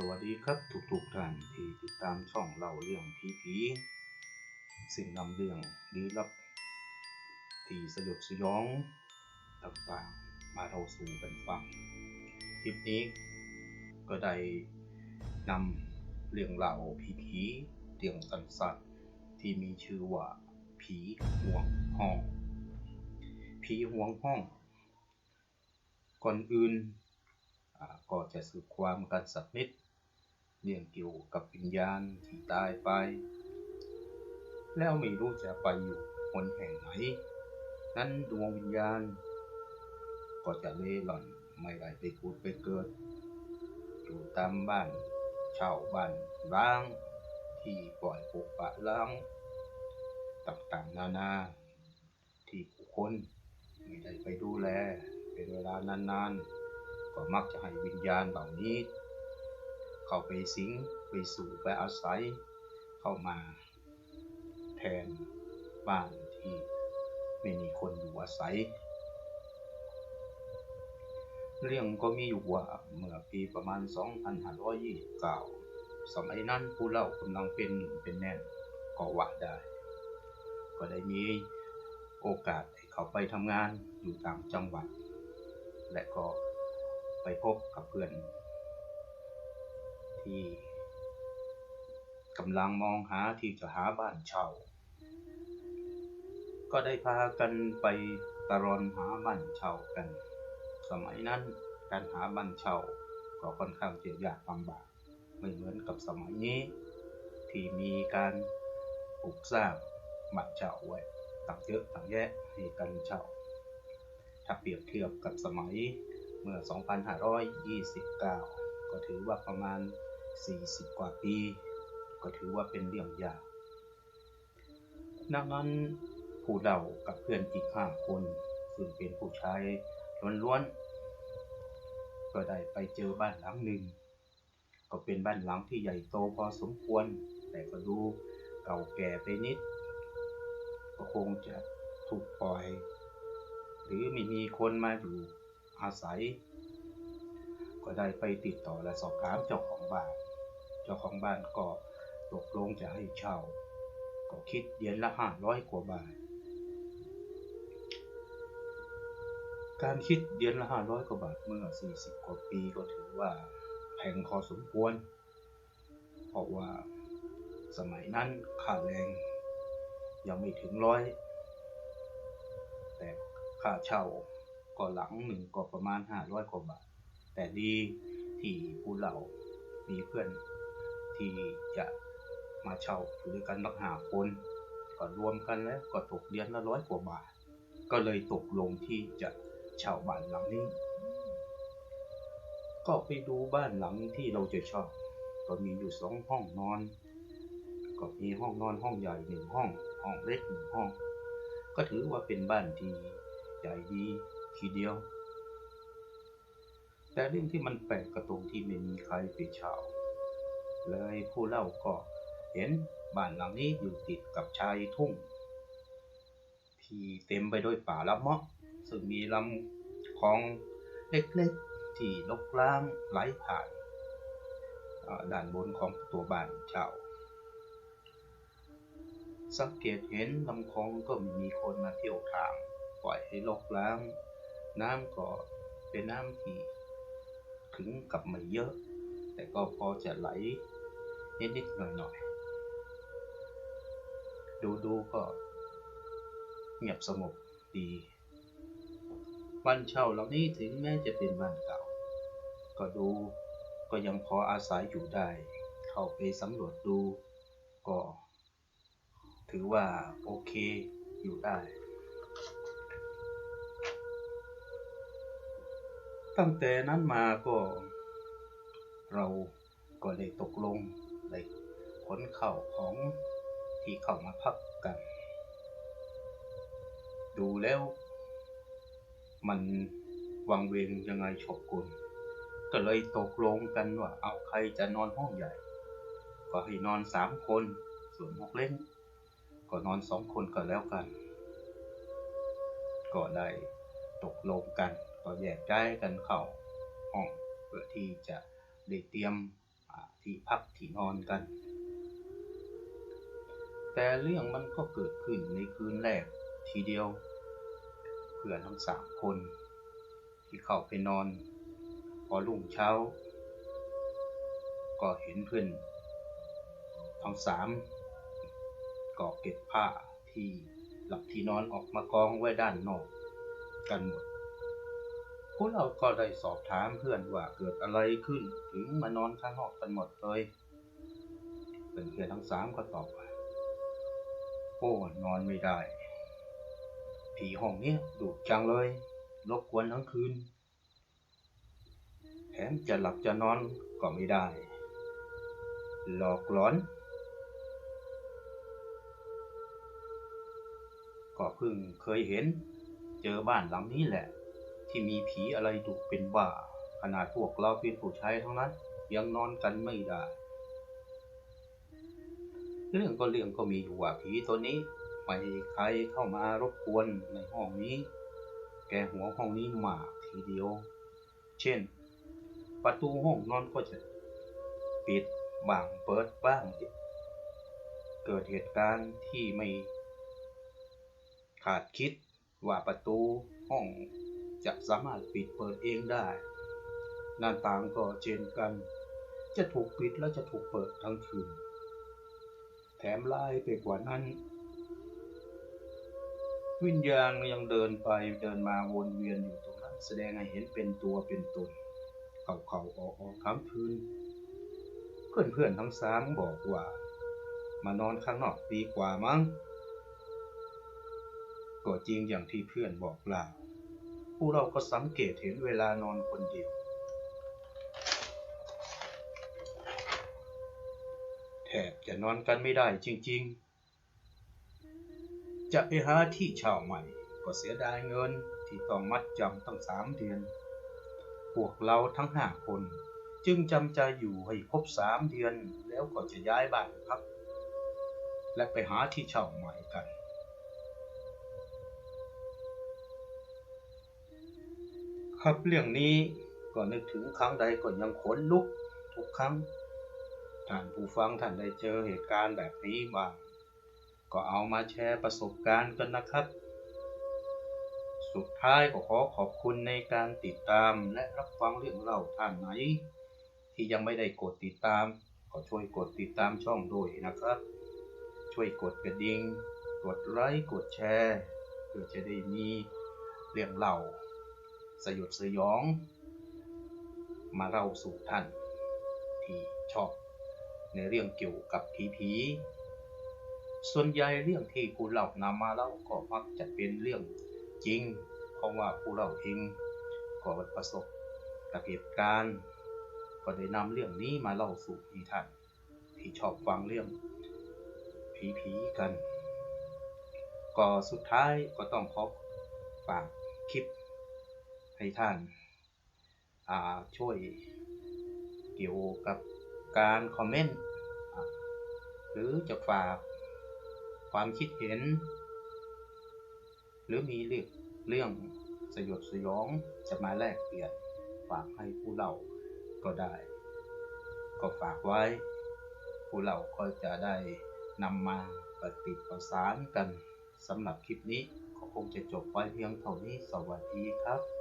สวัสดีครับทุกๆท่านที่ติดตามช่องเล่าเรื่องผีผีสิ่งนำเรื่องลี้ลับ ที่สยดสยองต่างๆมาเราสู่กันฟังคลิปนี้ก็ได้นำเรื่องเล่าผีผีเรื่องสั้นๆที่มีชื่อว่าผีห่วงห้อง ผีห่วงห้อง ก่อนอื่นก็จะสืบความกันสักนิด เรื่องเกี่ยวกับวิญญาณที่ตายไป แล้วไม่รู้จะไปอยู่บนแห่งไหน นั้นดวงวิญญาณ ก็จะเล่ร่อนไม่ได้ไปพูดไปเกิด อยู่ตามบ้านเช่าบ้านร้าง ที่ปล่อยปลูกปะล้างต่างๆนานา ที่ผู้คนไม่ได้ไปดูแล เป็นเวลานานๆ ก็มักจะให้วิญญาณเหล่านี้ เข้าไปสิงไปสู่ไปอาศัยเข้ามา แทนบ้านที่ไม่มีคนอยู่อาศัย เรื่องก็มีอยู่ว่าเมื่อปีประมาณ 2529 สมัยนั้นผู้เล่ากำลังเป็นหนุ่มเป็นแน่นก็ว่าได้ ก็ได้มีโอกาสให้เขาไปทำงานอยู่ต่างจังหวัด และก็ไปพบกับเพื่อน ที่กำลังมองหาที่จะหาบ้านเช่า ก็ได้พากันไปตะรอนหาบ้านเช่ากัน สมัยนั้นการหาบ้านเช่าก็ค่อนข้างจะยากลำบากไม่เหมือนกับสมัยนี้ ที่มีการปลูกสร้างบ้านเช่าไว้ต่างเยอะต่างแยะให้กันเช่า ถ้าเปรียบเทียบกับสมัยเมื่อ 2529 ก็ถือว่าประมาณ 40 กว่าปี ก็ถือว่าเป็นเรื่องยากดังนั้นผู้เดากับเพื่อนอีกห้าคน ซึ่งเป็นผู้ชายล้วนๆ ก็ได้ไปเจอบ้านหลังหนึ่ง ก็เป็นบ้านหลังที่ใหญ่โตพอสมควร แต่ก็ดูเก่าแก่ไปนิด ก็คงจะถูกปล่อย หรือไม่มีคนมาอยู่อาศัย ก็ได้ไปติดต่อและสอบถามเจ้าของบ้านเจ้าของบ้านก็ตกลงจะให้เช่า ก็คิดเดือนละห้าร้อยกว่าบาท การคิดเดือนละห้าร้อยกว่าบาทเมื่อ40กว่าปีก็ถือว่าแพงพอสมควร เพราะว่าสมัยนั้นค่าแรงยังไม่ถึงร้อย แต่ค่าเช่าก็หลังหนึ่งก็ประมาณ500กว่าบาท แต่ดีที่ผู้เรามีเพื่อน ที่จะมาเช่าอยู่ด้วยกันตั้งหาคนก็รวมกันแล้วก็ตกเดือนละร้อยกว่าบาท ก็เลยตกลงที่จะเช่าบ้านหลังนี้ ก็ไปดูบ้านหลังที่เราจะเช่าก็มีอยู่สองห้องนอน ก็มีห้องนอนห้องใหญ่หนึ่งห้อง ห้องเล็กหนึ่งห้อง ก็ถือว่าเป็นบ้านที่ใหญ่ดีทีเดียว แต่เรื่องที่มันแปลกกระตรงที่ไม่มีใครไปเช่า เลยผู้เล่าก็เห็นบ้านหลังนี้อยู่ติดกับชายทุ่ง ที่เต็มไปด้วยป่าละเมาะซึ่งมีลำคลองเล็กๆ ที่ลกล้างไหลผ่านอ่าด้านบนของตัวบ้านเช่าสังเกตเห็นลำคลองก็ไม่มีคนมาเที่ยวทาง ปล่อยให้ลกล้าง น้ำก็เป็นน้ำที่ถึงกับไม่เยอะ แต่ก็พอจะไหล นิดๆหน่อยๆ ดูๆก็ เงียบสงบดีบ้านเช่าหลังนี้ถึงแม้จะเป็นบ้านเก่า ก็ดูก็ยังพออาศัยอยู่ได้ เข้าไปสำรวจดู ก็ ถือว่าโอเคอยู่ได้ ตั้งแต่นั้นมาก็เราก็ได้ตกลง ได้ขนเข้าของที่เข้ามาพักกัน ดูแล้ว มันวังเวงยังไงฉกกุลก็เลยตกลงกันว่า เอาใครจะนอนห้องใหญ่ ก็ให้นอนสามคน ส่วนห้องเล็กก็นอนสองคนก็แล้วกัน ก็ได้ตกลงกัน ก็แยกย้ายกันเข้าห้องเพื่อที่จะได้เตรียม ที่พักที่นอนกัน แต่เรื่องมันก็เกิดขึ้นในคืนแรกทีเดียว เพื่อนทั้งสามคน ที่เข้าไปนอน พอรุ่งเช้า ก็เห็นเพื่อนทั้งสามก็เก็บผ้าที่หลับที่นอนออกมากองไว้ด้านนอกกันหมด พวกเราก็ได้สอบถามเพื่อนว่าเกิดอะไรขึ้นถึงมานอนข้างนอกกันหมดเลยเพื่อนเพื่อนทั้งสามก็ตอบว่าโอ้นอนไม่ได้ ผีห้องเนี้ยดุจังเลยรบกวนทั้งคืน แถมจะหลับจะนอนก็ไม่ได้ หลอกหลอน ก็เพิ่งเคยเห็น เจอบ้านหลังนี้แหละ ที่มีผีอะไรดุเป็นบ้า ขนาดพวกเราเป็นผู้ชายทั้งนั้น ยังนอนกันไม่ได้ เรื่องก็เรื่องก็มีอยู่ว่าผีตัวนี้ไม่ใครเข้ามารบกวนในห้องนี้ แกหัวห้องนี้มากทีเดียว เช่น ประตูห้องนอนก็จะ ปิดบ้างเปิดบ้าง เกิดเหตุการณ์ที่ไม่ ขาดคิดว่าประตูห้อง จะสามารถปิดเปิดเองได้ หน้าต่างก็เช่นกัน จะถูกปิดและจะถูกเปิดทั้งคืน แถมไล่ไปกว่านั้น วิญญาณยังเดินไปเดินมาวนเวียนอยู่ตรงนั้น แสดงให้เห็นเป็นตัวเป็นตนเขาเขาออกออกทั้งคืนเพื่อนเพื่อนๆทั้งสามบอกว่า มานอนข้างนอกดีกว่ามั้งก็จริงอย่างที่เพื่อนบอกล่ะ ผู้เราก็สังเกตเห็นเวลานอนคนเดียว แทบจะนอนกันไม่ได้จริงๆ จะไปหาที่เช่าใหม่ ก็เสียดายเงินที่ต้องมัดจำตั้งสามเดือน พวกเราทั้งห้าคน จึงจำใจอยู่ให้ครบสามเดือนแล้วก็จะย้ายบ้านพัก และไปหาที่เช่าใหม่กัน ครับเรื่องนี้ก็นึกถึงครั้งใดก็ยังขนลุกทุกครั้ง ท่านผู้ฟังท่านได้เจอเหตุการณ์แบบนี้บ้างก็เอามาแชร์ประสบการณ์กันนะครับ สุดท้ายก็ขอขอบคุณในการติดตามและรับฟังเรื่องเล่าท่านไหน ที่ยังไม่ได้กดติดตาม ก็ช่วยกดติดตามช่องด้วยนะครับ ช่วยกดกระดิ่งกดไลค์กดแชร์เพื่อจะได้มีเรื่องเล่า สยดสยอง มาเล่าสู่ท่าน ที่ชอบ ในเรื่องเกี่ยวกับผีผีส่วนใหญ่เรื่องที่ผู้เล่านำมาเล่าก็มักจะเป็นเรื่องจริง เพราะว่าผู้เล่าเองก็ประสบกับเหตุการณ์ ก็ได้นำเรื่องนี้มาเล่าสู่ให้ท่าน ที่ชอบฟังเรื่องผีๆกัน ก็สุดท้ายก็ต้องขอฝากคลิป ให้ท่านาช่วยเกี่ยวกับการคอมเมนต์หรือจะฝากความคิดเห็น หรือมีเรื่องเรื่องสยดสยองจะมาแลกเปลี่ยนฝากให้ผู้เราก็ได้ ก็ฝากไว้ ผู้เราก็จะได้นำมาปฏิดประสานกันสำหรับคลิปนี้ก็คงจะจบไว้เพียงเท่านี้สวัสดีครับ